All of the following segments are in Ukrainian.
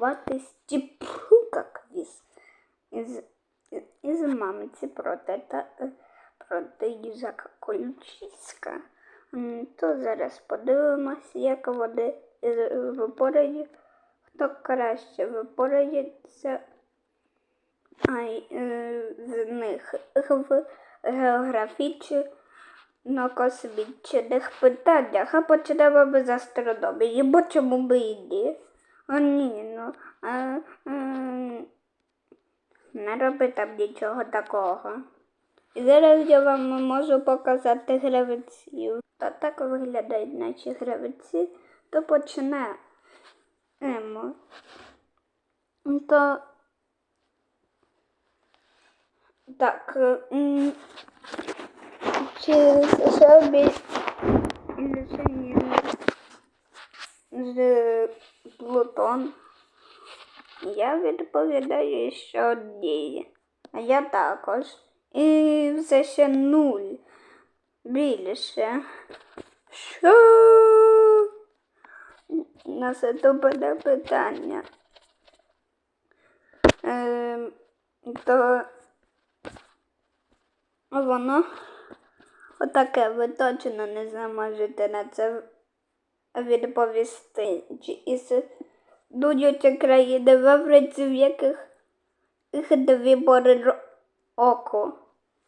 готувати стіпука квіз із, із мамиці проти, та, проти їжака Колючиська. То зараз подивимось, як вони із- випорають, хто краще випорається е, з них в географічно-космічних питаннях, а почнемо ми з астрономії, бо чому би і ні? О, ні, ну, а, м, не роби там нічого такого. І зараз я вам можу показати гравців. Та так виглядають наші гравці, то почнемо. То так. м, Чи собі з Плутон? Я відповідаю, що ні. А я також. І все ще нуль. Більше. Що? Наступне питання. Ем, то воно отаке, ви точно не зможете на це відповісти. Чи існують країни в Африці, в яких їх дві пори року?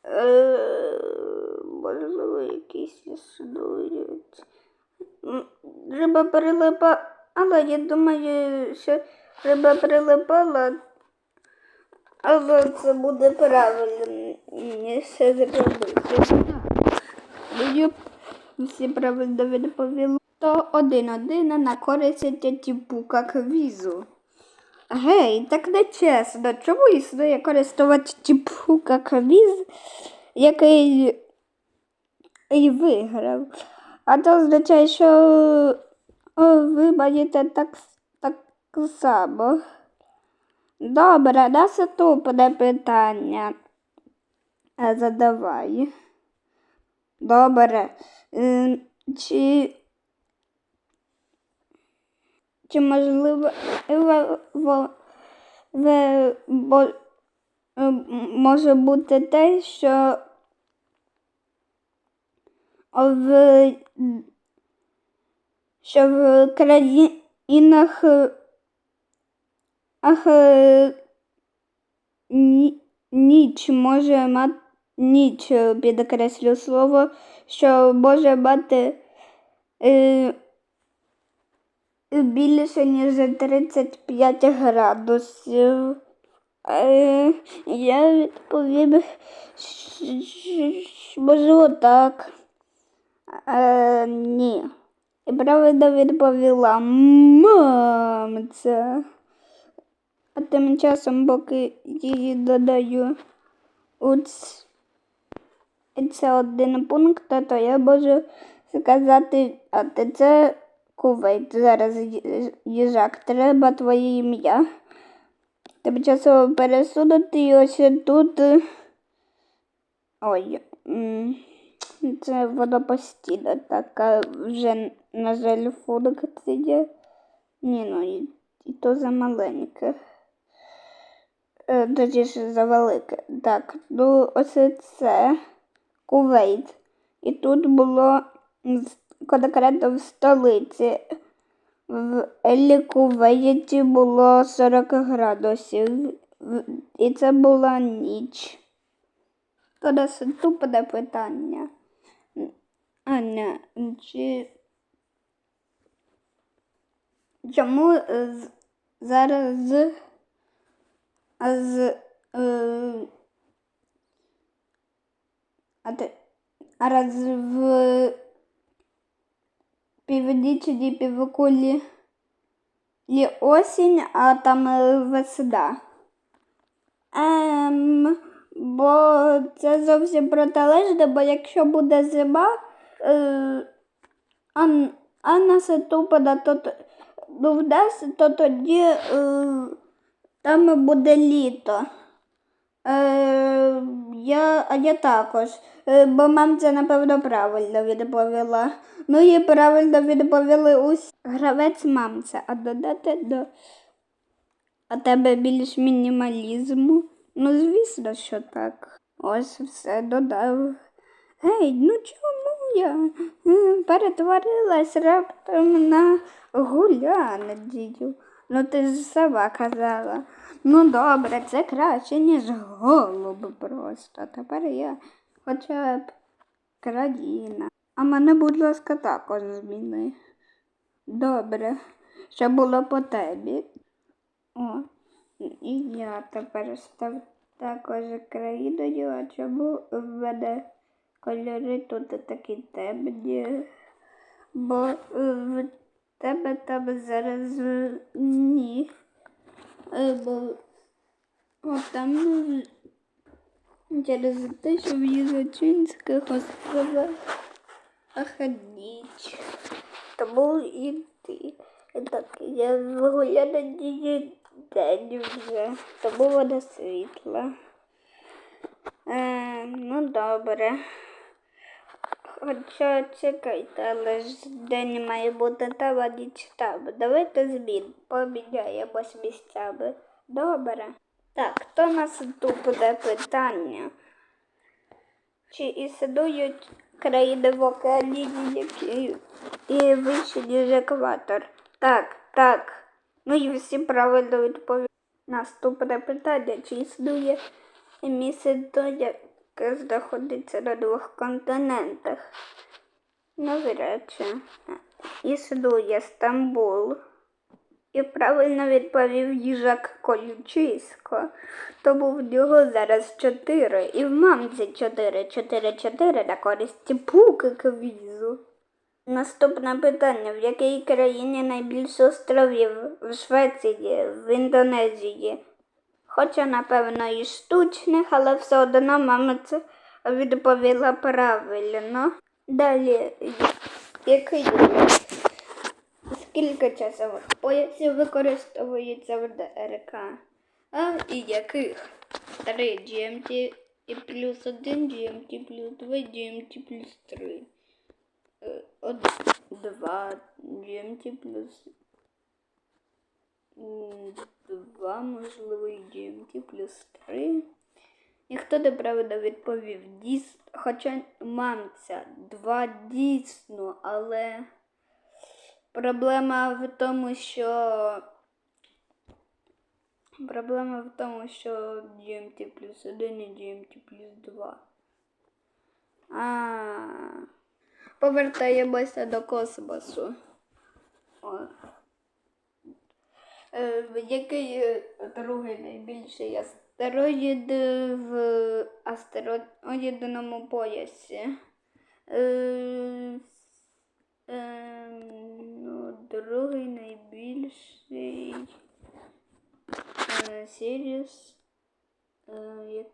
Е, можливо, якісь існують. Риба прилипа, але я думаю, що риба прилипала, але це буде правильніше зробити. Мені всі правильно відповіли. То один-один на користь тіпука квізу. Гей, так не чесно. Чому існує користувач тіпука квіз, який і виграв? А це означає, що ви маєте так, так само. Добре, наступне питання. Е, Задавай. Добре. Ем, Чи, чи можливо ем, може бути те, що в, що в країнах ах, ні, ніч може мати ніч підкреслю слово, що може мати е, більше, ніж 35 градусів. Е, я відповім, можливо, так. Е, ні. І правда відповіла мамця. А тим часом, поки її додаю у це один пункт, то я можу сказати, а це Кувейт. Зараз їжак, треба твоє ім'я. Тимчасово пересунути і ось тут. Ой. Це воно постійно така вже, на жаль, функція. Ні, ну і, і то за маленьке. Е, Точніше, за велике. Так, ну ось це Кувейт. І тут було конкретно в столиці. В Елі Кувейті було 40 градусів. І це була ніч. То наступне питання. Аня, чи чому зараз з, з е, а раз в північній півкулі осінь, а там е, весна? Ем, бо це зовсім протилежне, бо якщо буде зима, е, а, а наступна, то, ну, в нас, то тоді е, там буде літо. Е, я, я також, е, бо мам це напевно правильно відповіла. Ну і правильно відповіли усі. Гравець мамця, а додати до А тебе більш мінімалізму? Ну, звісно, що так. Ось все додав. Гей, ну чому я перетворилась раптом на гулянадію? Ну ти ж сама казала. Ну добре, це краще, ніж голуб просто. Тепер я хоча б країна. А мене, будь ласка, також зміни. Добре, що було по тебі. О, і я тепер став також країною, а чому в мене кольори тут такі темні? Бо в тебе там зараз ні. Е, Бо от там через те, що в Єзачинських островах охотніч. Тому і ти. Так, я вгуляла її день вже, тому вона світла. Е, ну добре. Хоча чекайте, але ж день має бути там, а ніч там. Давайте змін, поміняємось місцями. Добре. Так, то наступне питання. Чи існують країни в океані, які і вище, ніж екватор? Так, так. Ну і всі правильно відповіли. Наступне питання. Чи існує місце, яке знаходиться на двох континентах? Навряд чи. Існує Стамбул. І правильно відповів їжак Колючисько. Тому в нього зараз чотири. І в мамці чотири. Чотири-чотири на користь пуки квізу. Наступне питання. В якій країні найбільше островів? В Швеції, в Індонезії. Хоча, напевно, і штучних, але все одно мама це відповіла правильно. Далі, який Скільки часових поясів використовується в ДРК? А і яких? 3 GMT і плюс 1 GMT плюс 2 GMT плюс 3. 2 GMT плюс 2, можливо, і GMT плюс 3. Ніхто неправильно відповів. Дійс... Хоча мамця 2 дійсно, але проблема в тому, що проблема в тому, що GMT плюс 1 і GMT плюс 2. А, повертаємося до космосу. О. Е, Який е, другий найбільший астероїд в астероїдному поясі? Е, е, ну, другий найбільший е, Сіріс. Е,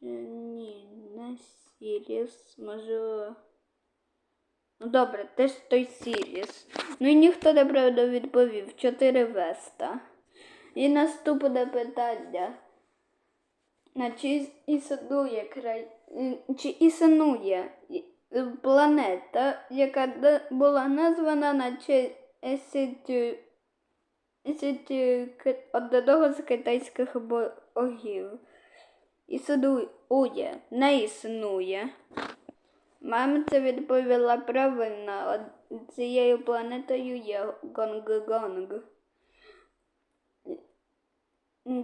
Ні, не Сіріс, може. Ну добре, теж той Сіріс. Ну і ніхто неправильно відповів. Чотири Веста. І наступне питання. На чи існує край... чи існує планета, яка була названа на честь одного з китайських богів? Існує, не існує. Мамця відповіла правильно. Цією планетою є Гонг-Гонг.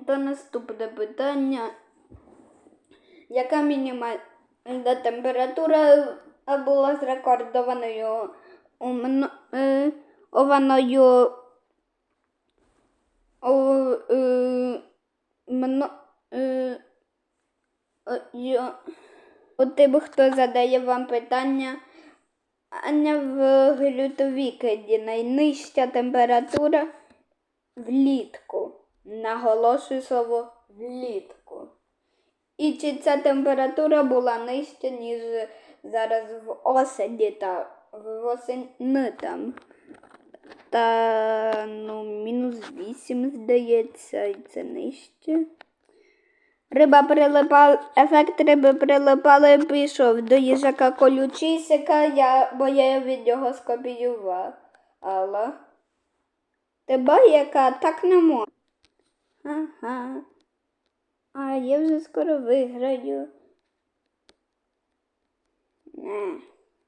То наступне питання. Яка мінімальна температура була зрекордованою е, ованою о, е, мно, е, тим, хто задає вам питання, Аня в глютовікеді найнижча температура влітку. Наголошую слово влітку. І чи ця температура була нижча, ніж зараз в осені та в осені там. Та ну, мінус 8, здається, і це нижче. Риба прилипала, ефект риби прилипала і пішов до їжака колючисика, я, бо я від нього скопіювала. Ти ба, яка так не може. Ага. А я вже скоро виграю. Не,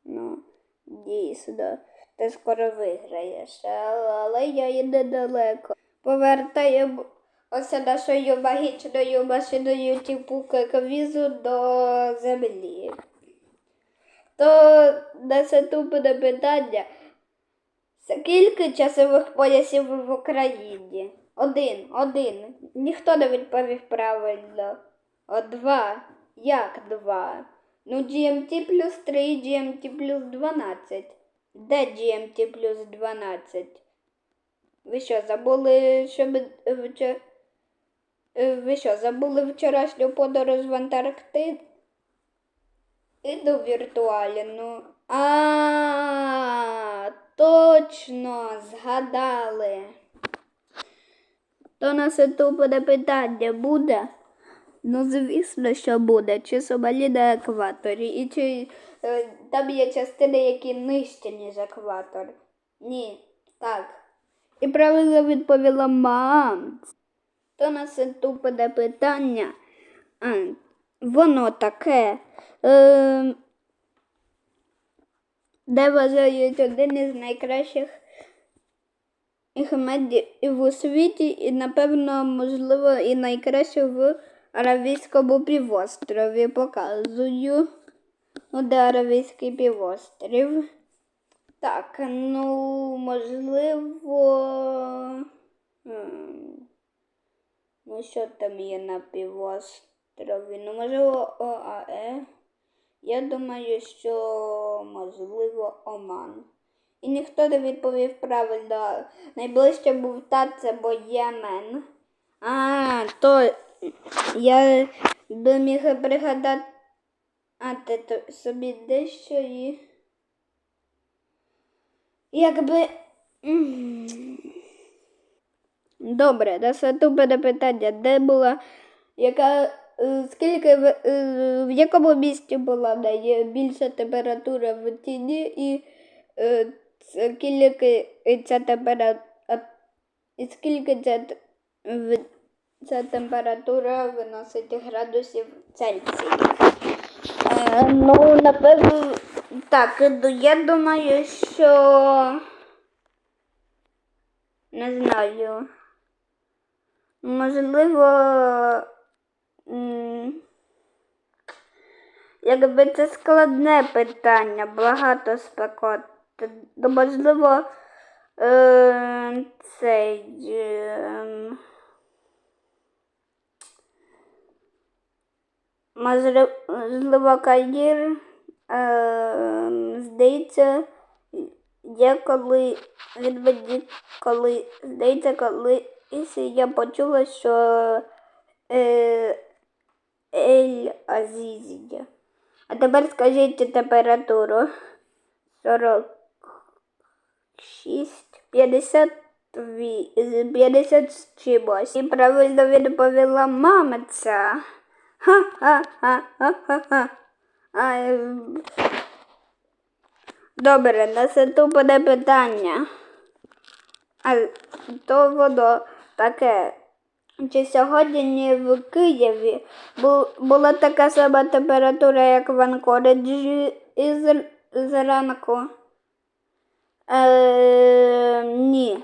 ну, дійсно, ти скоро виграєш, але я і недалеко. Повертаю ося нашою магічною машиною типу квізу до землі. То наступне питання. Скільки часових поясів в Україні? Один, один. Ніхто не відповів правильно. О, два. Як два? Ну, GMT плюс 3 і GMT плюс 12. Де GMT плюс 12? Ви що, забули, що ми. Ви що, забули вчорашню подорож в Антарктиду? Іду віртуальну. А, точно, згадали. То наступне питання буде? Ну, звісно, що буде. Чи Сомалі на екваторі? І чи е, там є частини, які нижче, ніж екватор? Ні. Так. І правильно відповіла мам. То наступне питання. А, воно таке. Е, де вважають один із найкращих медів у світі, і, напевно, можливо, і найкраще в Аравійському півострові. Показую. Ну, де Аравійський півострів. Так, ну, можливо. Ну, що там є на півострові? Ну, можливо, ОАЕ. Я думаю, що можливо Оман. І ніхто не відповів правильно. Найближче був тат, це бо Ємен. А, то я би міг пригадати а, ти то собі дещо і. Якби. Добре, наступне питання. Де була, яка, е, скільки, в, е, якому місті була найбільша температура в тіні і е, скільки ця температура, і скільки ця, ця температура виносить градусів Цельсія? Е, ну, напевно, так, ну, я думаю, що не знаю. Можливо, якби це складне питання, багато спекот. То можливо, е, цей. Е, можливо, Каїр, е, здається, я коли він мені коли здається, коли я почула, що е, Ель Азізія. А тепер скажіть температуру 46, 50, 50 з чимось. І правильно відповіла мамиця. Ха-ха-ха-ха-ха. А, ем, Добре, наступне питання. А то воно таке. Чи сьогодні в Києві була така сама температура, як в Анкориджі зранку? Е, ні,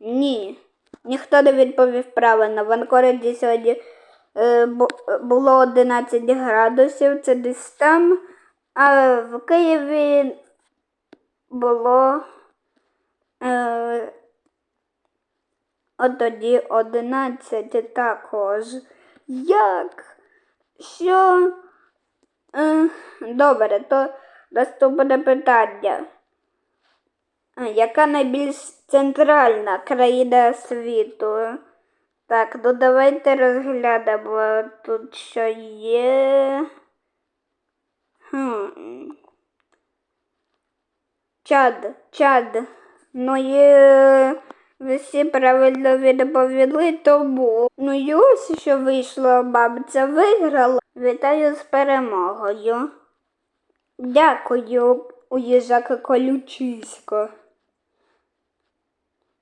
ні. Ніхто не відповів правильно. В Анкориджі сьогодні е, було 11 градусів, це десь там, а в Києві було е, от тоді 11 також. Як? Що? Е, добре, то наступне питання. Яка найбільш центральна країна світу? Так, ну давайте розглянемо тут, що є. Хм. Чад, чад. Ну є ви всі правильно відповіли, тому. Ну і ось що вийшло, бабця виграла. Вітаю з перемогою. Дякую, у їжака колючисько.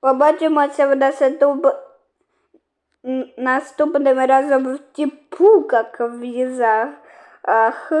Побачимося в наступ... наступним разом в тіпу, як в візах. Ах.